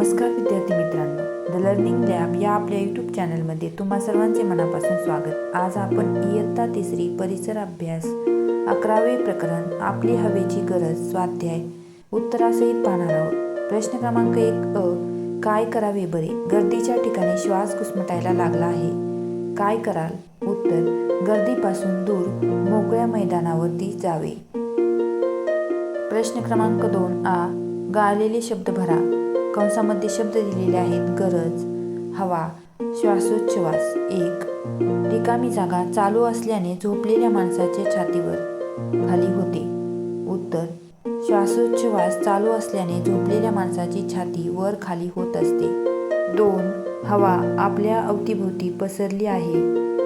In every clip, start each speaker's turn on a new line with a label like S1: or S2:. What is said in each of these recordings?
S1: नमस्कार विद्यार्थी मित्रांनो. द लर्निंग लॅब या आपल्या यूट्यूब चॅनलमध्ये तुम्हा सर्वांचे मनापासून स्वागत. आज आपण इयत्ता तिसरी परिसर अभ्यास अकरावे प्रकरण आपली हवेची गरज स्वाध्याय उत्तरासहित पाहणार आहोत. प्रश्न क्रमांक एक अ काय करावे बरे? गर्दीच्या ठिकाणी श्वास घुसमटायला लागला आहे. काय कराल? उत्तर गर्दीपासून दूर मोकळ्या मैदानावरती जावे. प्रश्न क्रमांक दोन आ गाळलेले शब्द भरा. कंसामध्ये शब्द दिलेले आहेत गरज हवा श्वासोच्छवास एक. रिकामी जागा चालू असल्याने झोपलेल्या माणसाच्या छातीवर खाली होते. उत्तर. श्वासोच्छवास चालू असल्याने झोपलेल्या माणसाची छाती वर खाली होत असते. दोन. हवा आपल्या अवतीभोवती पसरली आहे.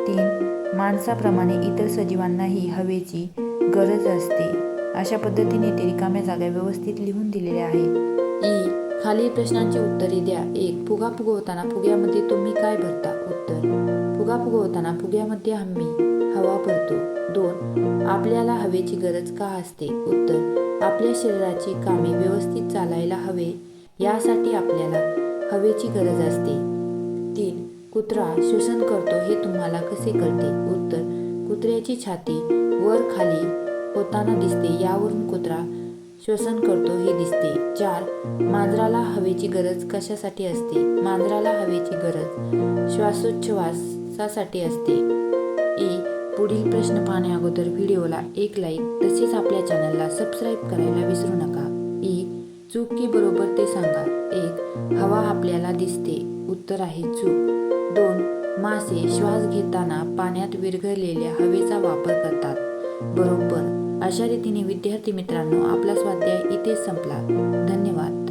S1: तीन. माणसाप्रमाणे इतर सजीवांनाही हवेची गरज असते. अशा पद्धतीने ते रिकाम्या जागा व्यवस्थित लिहून दिलेल्या आहेत. ई. खालील प्रश्नांची उत्तरे द्या. एक फुगा फुगवताना फुग्यामध्ये तुम्ही काय भरता? उत्तर फुगा फुगवताना फुग्यामध्ये आम्ही हवा भरतो. दोन आपल्याला हवेची गरज का असते? उत्तर आपल्या शरीराची कामे व्यवस्थित चालायला हवे यासाठी आपल्याला हवेची गरज असते. तीन कुत्रा श्वसन करतो हे तुम्हाला कसे कळते? उत्तर कुत्र्याची छाती वर खाली होताना दिसते. यावरून कुत्रा श्वसन करतो हे दिसते. चार मांजराला हवेची गरज कशासाठी असते? मांजराला हवेची गरज श्वासोच्छवासासाठी असते. ए पुढील प्रश्न पाहण्या अगोदर व्हिडिओला एक लाईक तसेच आपल्या चॅनलला सबस्क्राईब करायला विसरू नका. ई चूक की बरोबर ते सांगा. एक हवा आपल्याला दिसते. उत्तर आहे चूक. दोन मासे श्वास घेताना पाण्यात विरघळलेल्या हवेचा वापर करतात. बरोबर अशा रीतीने विद्यार्थी मित्रांनो आपला स्वाध्याय इथेच संपला. धन्यवाद.